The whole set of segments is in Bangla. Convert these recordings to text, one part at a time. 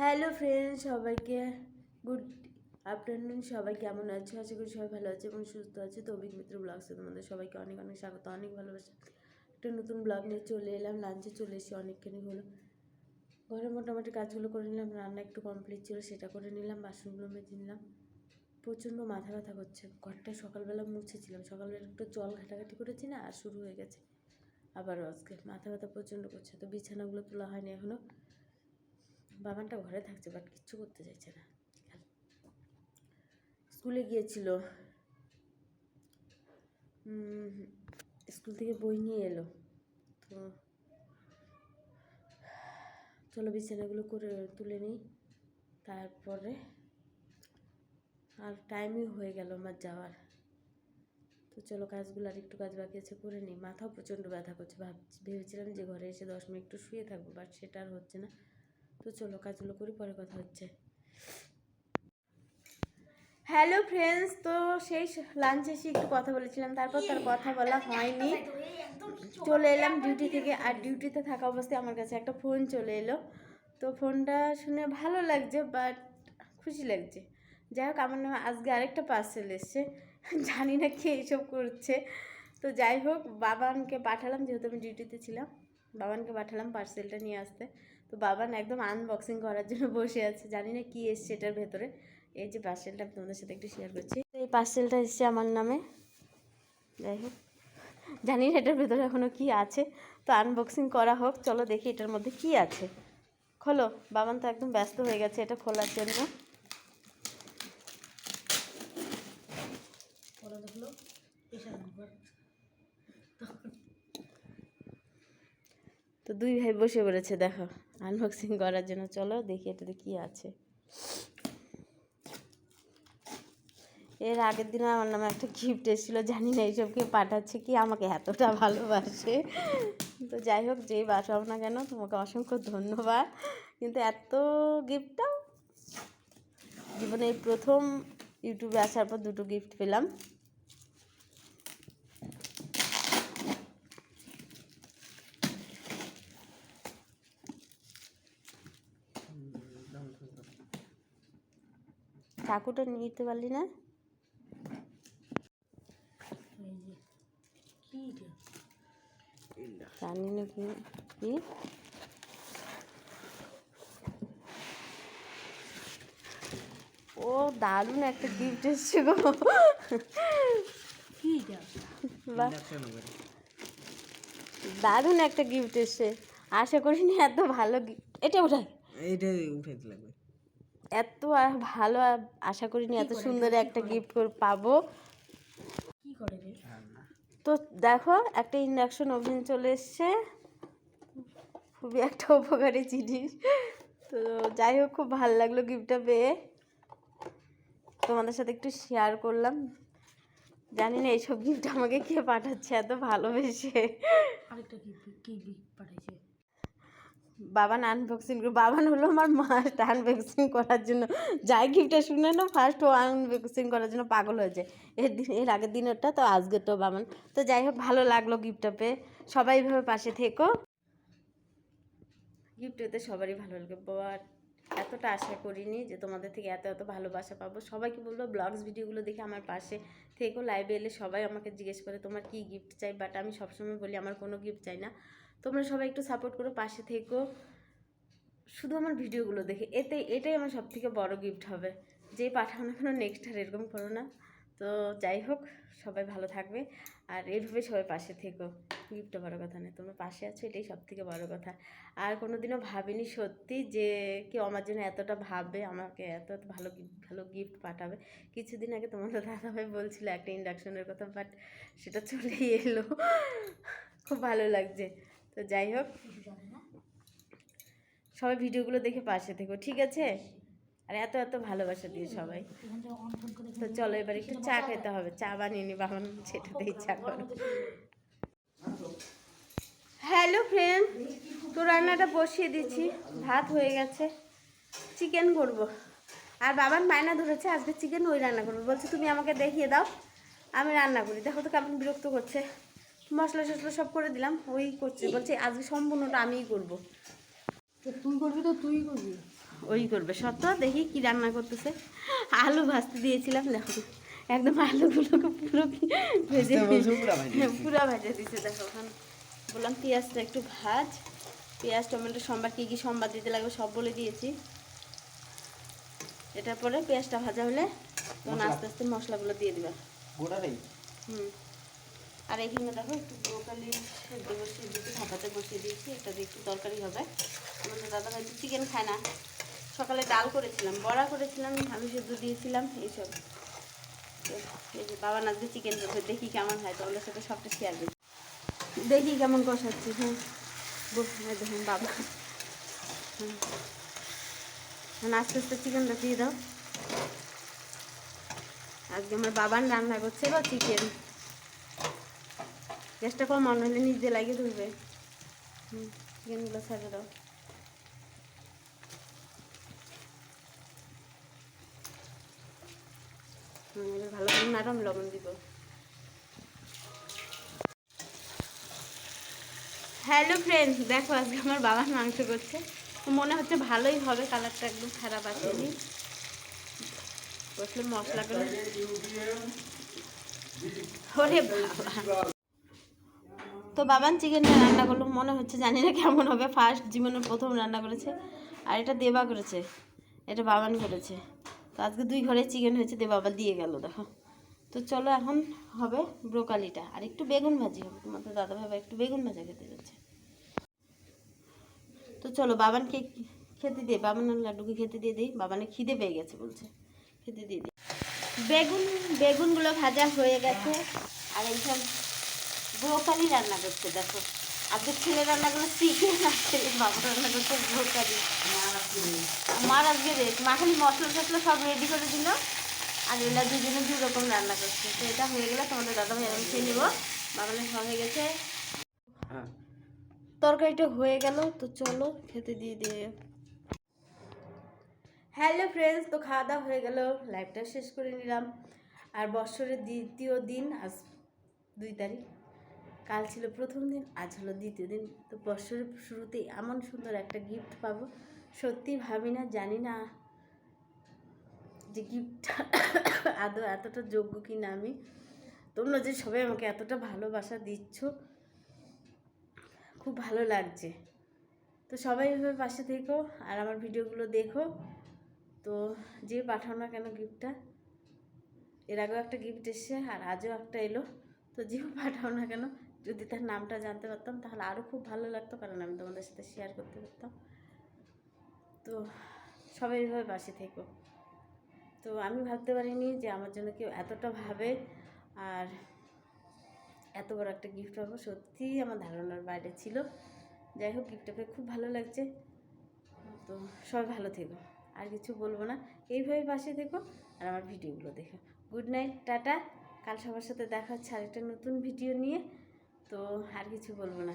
হ্যালো ফ্রেন্ড সবাইকে গুড আফটারনুন সবাই কেমন আছো? আশা করি সবাই ভালো আছে এবং সুস্থ আছে। তো অভিক মিত্র ব্লগসে তোমাদের সবাইকে অনেক অনেক স্বাগত, অনেক ভালোবাসা। একটা নতুন ব্লগ নিয়ে চলে এলাম লাঞ্চে চলে এসেছি অনেকখানি হলো। ঘরে মোটামুটি কাজগুলো করে নিলাম, রান্না একটু কমপ্লিট ছিল, সেটা করে নিলাম, বাসনগুলো মেজে নিলাম। প্রচণ্ড মাথা ব্যথা করছে, ঘরটা সকালবেলা মুছেছিলাম। সকালবেলা একটু জল ঘাটাঘাটি করেছি না, আর শুরু হয়ে গেছে। আবারও আজকে মাথা ব্যথা প্রচণ্ড করছে, তো বিছানাগুলো তোলা হয়নি এখনও বাবানটা ঘরে থাকছে, বাট কিচ্ছু করতে চাইছে না। স্কুলে গিয়েছিল। স্কুল থেকে বই নিয়ে এলো। তো চলো বিছানাগুলো করে তুলে নিই। তারপরে আর টাইমই হয়ে গেল আমার যাওয়ার। তো চলো কাজগুলো আর একটু কাজ বাকি আছে করে নিই। মাথাও প্রচণ্ড ব্যথা করছে। ভাবছি, ভেবেছিলাম যে ঘরে এসে দশ মিনিট একটু শুয়ে থাকব বাট সেটা আর হচ্ছে না। তো চলো কাজগুলো করি, পরে কথা হচ্ছে। হ্যালো ফ্রেন্ডস তো সেই লাঞ্চে এসে একটু কথা বলেছিলাম, তারপর তার কথা বলা হয়নি। চলে এলাম ডিউটি থেকে, আর ডিউটিতে থাকা অবস্থায় আমার কাছে একটা ফোন চলে এলো। তো ফোনটা শুনে ভালো লাগছে বাট খুশি লাগছে। যাই হোক, আমার নামে আজকে আরেকটা পার্সেল এসছে, জানি না কে এইসব করছে। তো যাই হোক, বাবানকে পাঠালাম, যেহেতু আমি ডিউটিতে ছিলাম, বাবানকে পাঠালাম পার্সেলটা নিয়ে আসতে। তো বাবা না একদম আনবক্সিং করার জন্য বসে আছে। জানি না কী এসছে এটার ভেতরে। এই যে পার্সেলটা আমি তোমাদের সাথে একটু শেয়ার করছি। তো এই পার্সেলটা এসছে আমার নামে। যাই হোক। জানি না এটার ভেতরে এখনও কী আছে। তো আনবক্সিং করা হোক। চলো দেখি এটার মধ্যে কী আছে। খোলো। বাবান তো একদম ব্যস্ত হয়ে গেছে এটা খোলার জন্য। তো দুই ভাই বসে পড়েছে, দেখো। আনবক্সিং করার জন্য, চলো দেখি এটাতে কি আছে। এর আগের দিন আমার নামে একটা গিফট এসেছিল, জানি না এইসবকে পাঠাচ্ছে, কি আমাকে এতটা ভালোবাসে। তো যাই হোক, যেই বাসাও না কেন, তোমাকে অসংখ্য ধন্যবাদ। কিন্তু এত গিফটটাও জীবনে এই প্রথম ইউটিউবে আসার পর দুটো গিফট পেলাম। চাকুটা নিতে পারলি না? জানি না কি কি? ও দারুণ একটা গিফট এসছে গো। দারুণ একটা গিফট এসছে। আশা করিনি এত ভালো gift- এটা ওঠাই এইটা উঠাইতে লাগবে। এত ভালো আশা করিনি এত সুন্দর একটা গিফট পাবো। কি করে তো দেখো একটা ইন্ডাকশন ওভেন চলে এসছে। খুবই একটা উপকারী জিনিস। তো যাই হোক খুব ভালো লাগল গিফটটা পেয়ে। তোমাদের সাথে একটু শেয়ার করলাম। জানি না এইসব গিফট আমাকে কে পাঠাচ্ছে এত ভালোবেসে। আরেকটা কি কি গিফট পাঠাইছে? বাবান আনবক্সিং করে বাবান হলো আমার মাস্ট আনবক্সিং করার জন্য। যাই গিফটটা শুনে না ফার্স্ট ও আনবক্সিং করার জন্য পাগল হয়েছে। এর দিন, এর আগের দিনেরটা তো আজকে তো বাবান তো যাই হোক, ভালো লাগল গিফটটা পেয়ে। সবাই এভাবে পাশে থেকো। গিফট পেতে সবারই ভালো লাগে। বাট এতটা আশা করিনি যে তোমাদের থেকে এত এত ভালোবাসা পাবো। সবাইকে বলব ব্লগস ভিডিওগুলো দেখে আমার পাশে থেকো। লাইভে এলে সবাই আমাকে জিজ্ঞেস করে, তোমার কী গিফট চাই? বাট আমি সবসময় বলি, আমার কোনো গিফট চাই না। তোমরা সবাই একটু সাপোর্ট করো, পাশে থেকো। শুধু আমার ভিডিওগুলো দেখে। এতে, এটাই আমার সব থেকে বড়ো গিফট হবে। যেই পাঠাও না কেন নেক্সট আর এরকম করো না। তো যাই হোক, সবাই ভালো থাকবে। আর এইভাবে সবাই পাশে থেকো। গিফটটা বড় কথা নয়। তোমরা পাশে আছো, এটাই সব থেকে বড় কথা। আর কোনো দিনও ভাবিনি সত্যি যে কেউ আমার জন্য এতটা ভাববে, আমাকে এত এত ভালো ভালো গিফট পাঠাবে। কিছুদিন আগে তোমাদের দাদাভাই বলছিল একটা ইন্ডাকশনের কথা বাট সেটা চলেই এলো। খুব ভালো লাগছে। তো যাই হোক। সবাই ভিডিওগুলো দেখে পাশে থেকো, ঠিক আছে? আর এত এত ভালোবাসা দিয়ে সবাই। তো চলো এবার একটু চা খেতে হবে, চা বানিয়ে নি বাবা সেটাতে ইচ্ছা করো। হ্যালো ফ্রেন্ড, তো রান্নাটা বসিয়ে দিচ্ছি, ভাত হয়ে গেছে, চিকেন করব। আর বাবার মায়না ধরেছে, আজকে চিকেন ওই রান্না করব, বলছে তুমি আমাকে দেখিয়ে দাও, আমি রান্না করি। দেখো তো কেমন বিরক্ত করছে। মশলা টশলা সব করে দিলাম ওই করছে। বলছে আজকে সম্পূর্ণটা আমিই করব। তুই করবি তো তুই করবি? ওই করবে। সত্য দেখি কি রান্না করতেছে। আলু ভাজতে দিয়েছিলাম দেখো। একদম আলুগুলোকে পুরো কি ভেজে পুরা ভেজে দিছে দেখো ওখানে বললাম পেঁয়াজটা একটু ভাজ। পেঁয়াজ টমেটো সম্বার কী কী সম্বার দিতে লাগবে সব বলে দিয়েছি। এটার পরে পেঁয়াজটা ভাজা হলে তখন আস্তে আস্তে মশলাগুলো দিয়ে দিবা। হুম। আর এখানে দেখো একটু ব্রোকালি সেদ্ধ বসিয়ে দিয়েছি ভাপাতে বসিয়ে দিয়েছি এটা দিয়ে একটু তরকারি হবে। আমাদের দাদা ভাই চিকেন খায় না। সকালে ডাল করেছিলাম, বড়া করেছিলাম, আমি সেদ্ধ দিয়েছিলাম, এইসব। এই যে বাবা আজকে চিকেন করবে, দেখি কেমন হয় তোমাদের সাথে সবটা শেয়ার করি দেখি কেমন কষাচ্ছি হ্যাঁ। দেখুন বাবা। এখন আস্তে আস্তে চিকেনটা দিয়ে দাও। আজকে আমার বাবার রান্না করছে বা চিকেন গ্যাসটা মনে হলে নিজে লাগিয়ে ধরবে। চিকেনগুলো ছেড়ে দাও। ভালো করে লবণ দিব। হ্যালো ফ্রেন্ডস দেখো আজকে আমার বাবার মাংস করছে। মনে হচ্ছে ভালোই হবে, কালারটা একদম খারাপ আসেনি। বসলে মশলা করে ওরে বাবা। তো বাবান চিকেনটা রান্না করল মনে হচ্ছে জানি না কেমন হবে। ফার্স্ট জীবনের প্রথম রান্না করেছে, আর এটা দেবা করেছে, এটা বাবান করেছে। তো আজকে দুই ঘরে চিকেন হয়েছে দে বাবা দিয়ে গেল, দেখো। তো চলো এখন হবে ব্রোকালিটা, আর একটু বেগুন ভাজি হবে। তোমাদের দাদা ভাই একটু বেগুন ভাজা খেতে যাচ্ছে। তো চলো বাবানকে খেতে দিয়ে বাবান লাড্ডুকে খেতে দিয়ে দিই। বাবানে খিদে পেয়ে গেছে বলছে, খেতে দিয়ে দিই বেগুন, বেগুনগুলো ভাজা হয়ে গেছে, আর এইসব ব্রোকালি রান্না করছে, দেখো। আজকে ছেলে রান্না করল চিকেন আর ছেলে বাবা রান্না করছে ব্রোকালি মার আজকে রেট মা খালি মশলা টসলা সব রেডি করে দিল, আর এলা দুজনে দু রকম রান্না করছে। তো এটা হয়ে গেলে তোমাদের দাদা ভাই, আমি খেয়ে নিবো। বাবানের হয়ে গেছে। হ্যাঁ তরকারিটা হয়ে গেল, তো চলো খেতে দিয়ে দিয়ে। হ্যালো ফ্রেন্ডস তো খাওয়া দাওয়া হয়ে গেল লাইভটা শেষ করে নিলাম। আর বছরের দ্বিতীয় দিন, আজ দুই তারিখ। কাল ছিল প্রথম দিন, আজ হলো দ্বিতীয় দিন। তো বছরের শুরুতেই এমন সুন্দর একটা গিফট পাবো। সত্যি ভাবি না, জানি না যে গিফটটা আদৌ এতটা যোগ্য কি না আমি। তোমরা যে সবাই আমাকে এতটা ভালোবাসা দিচ্ছ, খুব ভালো লাগছে। তো সবাই এভাবে পাশে থেকো আর আমার ভিডিওগুলো দেখো। তো যে পাঠাও না কেন গিফটটা এর আগেও একটা গিফট এসছে আর আজও একটা এলো। তো যেও পাঠাও না কেন যদি তার নামটা জানতে পারতাম, তাহলে আরও খুব ভালো লাগতো, কারণ আমি তোমাদের সাথে শেয়ার করতে পারতাম। তো সবাই এভাবে পাশে থেকো। তো আমি ভাবতে পারিনি যে আমার জন্য কেউ এতটা ভাবে আর এত বড় একটা গিফট পাবো। সত্যিই আমার ধারণার বাইরে ছিল। যাই হোক গিফটটা পেয়ে খুব ভালো লাগছে। তো সবাই ভালো থেকো। আর কিছু বলব না। এইভাবে পাশে থেকো আর আমার ভিডিওগুলো দেখো। গুড নাইট টাটা। কাল সবার সাথে দেখা হচ্ছে আরেকটা নতুন ভিডিও নিয়ে। তো আর কিছু বলব না।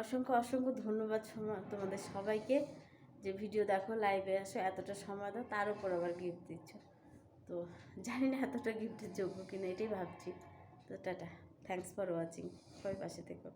অসংখ্য অসংখ্য ধন্যবাদ তোমাদের সবাইকে যে ভিডিও দেখো লাইভে আসো, এতটা সময় দাও, তার উপর আবার গিফট দিচ্ছ। তো জানি না এতটা গিফটের যোগ্য কিনা, এটাই ভাবছি। তো টাটা। থ্যাংকস ফর ওয়াচিং সবাই পাশে থেকো।